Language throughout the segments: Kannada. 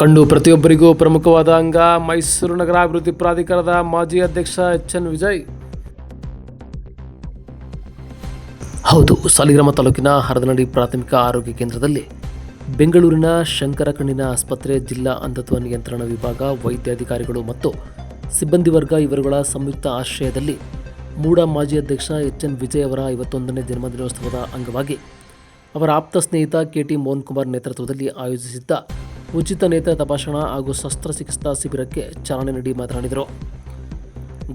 ಕಂಡು ಪ್ರತಿಯೊಬ್ಬರಿಗೂ ಪ್ರಮುಖವಾದ ಅಂಗ, ಮೈಸೂರು ನಗರ ಅಭಿವೃದ್ಧಿ ಪ್ರಾಧಿಕಾರದ ಮಾಜಿ ಅಧ್ಯಕ್ಷ ಎಚ್ ಎನ್ ವಿಜಯ್. ಹೌದು, ಸಾಲಿಗ್ರಾಮ ತಾಲೂಕಿನ ಹರದನಡಿ ಪ್ರಾಥಮಿಕ ಆರೋಗ್ಯ ಕೇಂದ್ರದಲ್ಲಿ ಬೆಂಗಳೂರಿನ ಶಂಕರ ಕಣ್ಣಿನ ಆಸ್ಪತ್ರೆ ಜಿಲ್ಲಾ ಅಂಧತ್ವ ನಿಯಂತ್ರಣ ವಿಭಾಗ, ವೈದ್ಯಾಧಿಕಾರಿಗಳು ಮತ್ತು ಸಿಬ್ಬಂದಿ ವರ್ಗ ಇವರುಗಳ ಸಂಯುಕ್ತ ಆಶ್ರಯದಲ್ಲಿ ಮೂಡ ಮಾಜಿ ಅಧ್ಯಕ್ಷ ಎಚ್ ಎನ್ ವಿಜಯ್ ಅವರ ಐವತ್ತೊಂದನೇ ಜನ್ಮದಿನೋತ್ಸವದ ಅಂಗವಾಗಿ ಅವರ ಆಪ್ತ ಸ್ನೇಹಿತ ಕೆ ಟಿ ಮೋಹನ್ ಕುಮಾರ್ ನೇತೃತ್ವದಲ್ಲಿ ಆಯೋಜಿಸಿದ್ದ ಉಚಿತ ನೇತ್ರ ತಪಾಸಣಾ ಹಾಗೂ ಶಸ್ತ್ರಚಿಕಿತ್ಸಾ ಶಿಬಿರಕ್ಕೆ ಚಾಲನೆ ನೀಡಿ ಮಾತನಾಡಿದರು.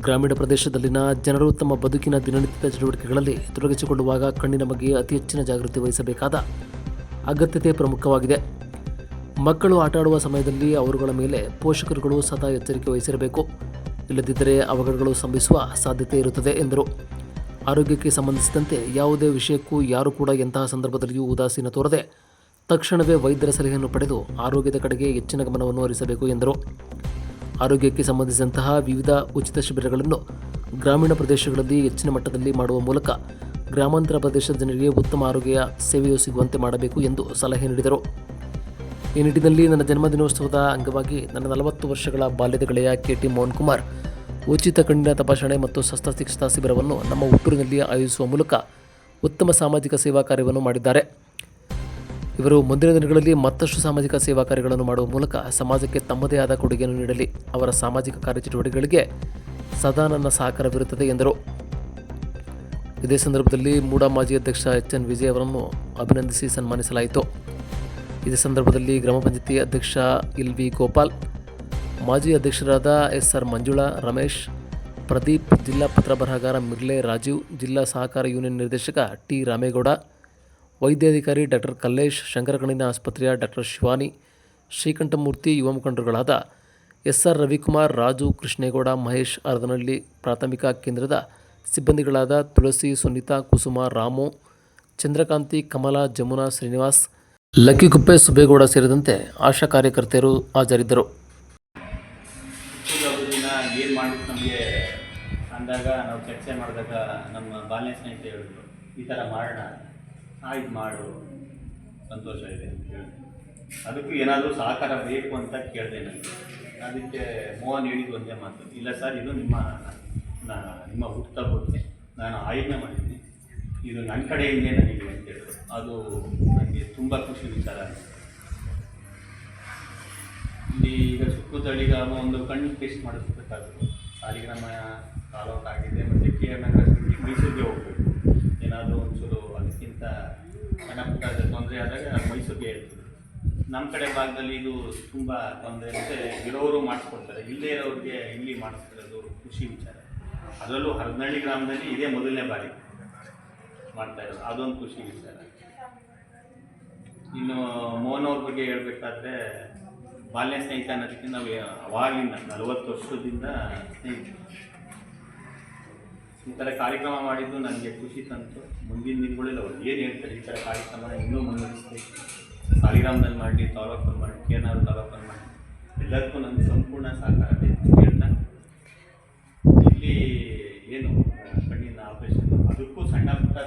ಗ್ರಾಮೀಣ ಪ್ರದೇಶದಲ್ಲಿನ ಜನರು ತಮ್ಮ ಬದುಕಿನ ದಿನನಿತ್ಯದ ಚಟುವಟಿಕೆಗಳಲ್ಲಿ ತೊಡಗಿಸಿಕೊಳ್ಳುವಾಗ ಕಣ್ಣಿನ ಬಗ್ಗೆ ಅತಿ ಹೆಚ್ಚಿನ ಜಾಗೃತಿ ವಹಿಸಬೇಕಾದ ಅಗತ್ಯತೆ ಪ್ರಮುಖವಾಗಿದೆ. ಮಕ್ಕಳು ಆಟ ಆಡುವ ಸಮಯದಲ್ಲಿ ಅವರುಗಳ ಮೇಲೆ ಪೋಷಕರುಗಳು ಸದಾ ಎಚ್ಚರಿಕೆ ವಹಿಸಿರಬೇಕು. ಇಲ್ಲದಿದ್ದರೆ ಅವಘಡಗಳು ಸಂಭವಿಸುವ ಸಾಧ್ಯತೆ ಇರುತ್ತದೆ, ಎಂದರು. ಆರೋಗ್ಯಕ್ಕೆ ಸಂಬಂಧಿಸಿದಂತೆ ಯಾವುದೇ ವಿಷಯಕ್ಕೂ ಯಾರು ಕೂಡ ಎಂತಹ ಸಂದರ್ಭದಲ್ಲಿಯೂ ಉದಾಸೀನ ತೋರದೆ ತಕ್ಷಣವೇ ವೈದ್ಯರ ಸಲಹೆಯನ್ನು ಪಡೆದು ಆರೋಗ್ಯದ ಕಡೆಗೆ ಹೆಚ್ಚಿನ ಗಮನವನ್ನು ಹರಿಸಬೇಕು ಎಂದರು. ಆರೋಗ್ಯಕ್ಕೆ ಸಂಬಂಧಿಸಿದಂತಹ ವಿವಿಧ ಉಚಿತ ಶಿಬಿರಗಳನ್ನು ಗ್ರಾಮೀಣ ಪ್ರದೇಶಗಳಲ್ಲಿ ಹೆಚ್ಚಿನ ಮಟ್ಟದಲ್ಲಿ ಮಾಡುವ ಮೂಲಕ ಗ್ರಾಮಾಂತರ ಪ್ರದೇಶದ ಜನರಿಗೆ ಉತ್ತಮ ಆರೋಗ್ಯ ಸೇವೆಯು ಸಿಗುವಂತೆ ಮಾಡಬೇಕು ಎಂದು ಸಲಹೆ ನೀಡಿದರು. ಈ ನಿಟ್ಟಿನಲ್ಲಿ ನನ್ನ ಜನ್ಮದಿನೋತ್ಸವದ ಅಂಗವಾಗಿ ನನ್ನ ನಲವತ್ತು ವರ್ಷಗಳ ಬಾಲ್ಯದ ಗೆಳೆಯ ಕೆ ಟಿ ಮೋಹನ್ ಕುಮಾರ್ ಉಚಿತ ಕಣ್ಣಿನ ತಪಾಸಣೆ ಮತ್ತು ಶಸ್ತ್ರಚಿಕಿತ್ಸಾ ಶಿಬಿರವನ್ನು ನಮ್ಮ ಹುಟ್ಟೂರಿನಲ್ಲಿ ಆಯೋಜಿಸುವ ಮೂಲಕ ಉತ್ತಮ ಸಾಮಾಜಿಕ ಸೇವಾ ಕಾರ್ಯವನ್ನು ಮಾಡಿದ್ದಾರೆ. ಇವರು ಮುಂದಿನ ದಿನಗಳಲ್ಲಿ ಮತ್ತಷ್ಟು ಸಾಮಾಜಿಕ ಸೇವಾ ಕಾರ್ಯಗಳನ್ನು ಮಾಡುವ ಮೂಲಕ ಸಮಾಜಕ್ಕೆ ತಮ್ಮದೇ ಆದ ಕೊಡುಗೆಯನ್ನು ನೀಡಲಿ. ಅವರ ಸಾಮಾಜಿಕ ಕಾರ್ಯಚಟುವಟಿಕೆಗಳಿಗೆ ಸದಾ ನನ್ನ ಸಹಕಾರವಿರುತ್ತದೆ ಎಂದರು. ಇದೇ ಸಂದರ್ಭದಲ್ಲಿ ಮೂಡ ಮಾಜಿ ಅಧ್ಯಕ್ಷ ಎಚ್ ಎನ್ ವಿಜಯ್ ಅವರನ್ನು ಅಭಿನಂದಿಸಿ ಸನ್ಮಾನಿಸಲಾಯಿತು. ಇದೇ ಸಂದರ್ಭದಲ್ಲಿ ಗ್ರಾಮ ಪಂಚಾಯತಿ ಅಧ್ಯಕ್ಷ ಇಲ್ ವಿ ಗೋಪಾಲ್, ಮಾಜಿ ಅಧ್ಯಕ್ಷರಾದ ಎಸ್ ಆರ್ ಮಂಜುಳಾ, ರಮೇಶ್, ಪ್ರದೀಪ್, ಜಿಲ್ಲಾ ಪತ್ರ ಬರಹಗಾರ ಮಿರ್ಲೆ ರಾಜೀವ್, ಜಿಲ್ಲಾ ಸಹಕಾರ ಯೂನಿಯನ್ ನಿರ್ದೇಶಕ ಟಿ ರಾಮೇಗೌಡ ವೈದ್ಯಾಧಿಕಾರಿ ಡಾಕ್ಟರ್ ಕಲ್ಲೇಶ್ ಶಂಕರಕಣ್ಣಿನ ಆಸ್ಪತ್ರೆಯ ಡಾಕ್ಟರ್ ಶಿವಾನಿ ಶ್ರೀಕಂಠಮೂರ್ತಿ ಯುವ ಮುಖಂಡರುಗಳಾದ ಎಸ್ ಆರ್ ರವಿಕುಮಾರ್, ರಾಜು ಕೃಷ್ಣೇಗೌಡ, ಮಹೇಶ್ ಅರದನಹಳ್ಳಿ ಪ್ರಾಥಮಿಕ ಕೇಂದ್ರದ ಸಿಬ್ಬಂದಿಗಳಾದ ತುಳಸಿ ಸುನೀತಾ, ಕುಸುಮ ರಾಮು, ಚಂದ್ರಕಾಂತಿ, ಕಮಲಾ, ಜಮುನಾ ಶ್ರೀನಿವಾಸ್ ಲಕ್ಕಿಗುಪ್ಪೆ ಸುಬೇಗೌಡ ಸೇರಿದಂತೆ ಆಶಾ ಕಾರ್ಯಕರ್ತೆಯರು ಹಾಜರಿದ್ದರು. ಅಂದಾಗ ನಾವು ಚರ್ಚೆ ಮಾಡಿದಾಗ ನಮ್ಮ ಬಾಲ್ಯ ಸ್ನೇಹಿತ ಹೇಳಿದ್ರು, ಈ ಥರ ಮಾಡೋಣ ಆಯ್ತು ಮಾಡು. ಸಂತೋಷ ಇದೆ ಅಂತ ಅದಕ್ಕೂ ಏನಾದರೂ ಸಹಕಾರ ಬೇಕು ಅಂತ ಕೇಳಿದೆ ನನಗೆ ಅದಕ್ಕೆ ಮೋಹನ್ ಹೇಳಿದ್ದು ಒಂದೇ ಮಾತು. ಇಲ್ಲ ಸರ್, ಇದು ನಿಮ್ಮ ನಿಮ್ಮ ನಿಮ್ಮ ಕೊಡ್ತೀನಿ ನಾನು ಆಯ್ಕೆ ಮಾಡಿದ್ದೀನಿ. ಇದು ನನ್ನ ಕಡೆಯಿಂದಲೇ ನನಗೆ ಅಂತ ಹೇಳಿದ್ರು ಅದು ನನಗೆ ತುಂಬ ಖುಷಿ ವಿಚಾರ. ಇಲ್ಲಿ ಈಗ ಸುತ್ತಮುತ್ತಲಿಗ ಒಂದು ಕಣ್ಣು ಟೆಸ್ಟ್ ಮಾಡಿಸ್ಬೇಕಾದ್ರು ಸಾಲಿಗ್ರಾಮ ತಾಲೂಕಾಗಿದೆ, ಮತ್ತು ಕೆ ಎಂ ನಗರ ಮೈಸೂರಿಗೆ ಹೋಗ್ಬೇಕು ಏನಾದರೂ ಒಂಚೂರು ಅದಕ್ಕಿಂತ ಸಣ್ಣ ಪುಟ್ಟ ತೊಂದರೆ ಮೈಸೂರಿಗೆ ನಮ್ಮ ಕಡೆ ಭಾಗದಲ್ಲಿ ಇದು ತುಂಬ ತೊಂದರೆ ಮತ್ತು ಇರೋರು ಮಾಡಿಸ್ಕೊಡ್ತಾರೆ. ಇಲ್ಲದೇ ಇರೋರಿಗೆ ಇಲ್ಲಿ ಮಾಡಿಸ್ತಿರೋದು ಖುಷಿ ವಿಚಾರ. ಅದರಲ್ಲೂ ಹರದನಹಳ್ಳಿ ಗ್ರಾಮದಲ್ಲಿ ಇದೇ ಮೊದಲನೇ ಬಾರಿ ಮಾಡ್ತಾ ಇರೋದು. ಅದೊಂದು ಖುಷಿ ವಿಚಾರ. ಇನ್ನು ಮೋಹನ್ ಅವ್ರ ಬಗ್ಗೆ ಹೇಳಬೇಕಾದ್ರೆ, ಬಾಲ್ಯ ಸ್ನೇಹಿತ ಅನ್ನೋದಕ್ಕೆ ನಾವು ಅವಾಗಿಂದ ನಲವತ್ತು ವರ್ಷದಿಂದ ಸ್ನೇಹಿತರು. ಈ ಥರ ಕಾರ್ಯಕ್ರಮ ಮಾಡಿದ್ದು ನನಗೆ ಖುಷಿ ತಂತು. ಮುಂದಿನ ದಿನಗಳಲ್ಲಿ ಅವ್ರು ಏನು ಹೇಳ್ತಾರೆ ಈ ಥರ ಕಾರ್ಯಕ್ರಮ ಇನ್ನೂ ಮುನ್ನಡೆಸಬೇಕು ಸಾಲಿಗ್ರಾಮದಲ್ಲಿ ಮಾಡಲಿ ತಾಲೂಕಲ್ಲಿ ಮಾಡಿ ಕೆ ಎನ್ ಆರ್ ತಾಲೂಕಲ್ಲಿ ಮಾಡಿ ಎಲ್ಲದಕ್ಕೂ ನನಗೆ ಸಂಪೂರ್ಣ ಸಹಕಾರ ಬೇಕು ಹೇಳ್ತಾ. ಇಲ್ಲಿ ಏನು ಕಣ್ಣಿನ ಆಪರೇಷನ್ ಅದಕ್ಕೂ ಸಣ್ಣ ಪುಟ್ಟ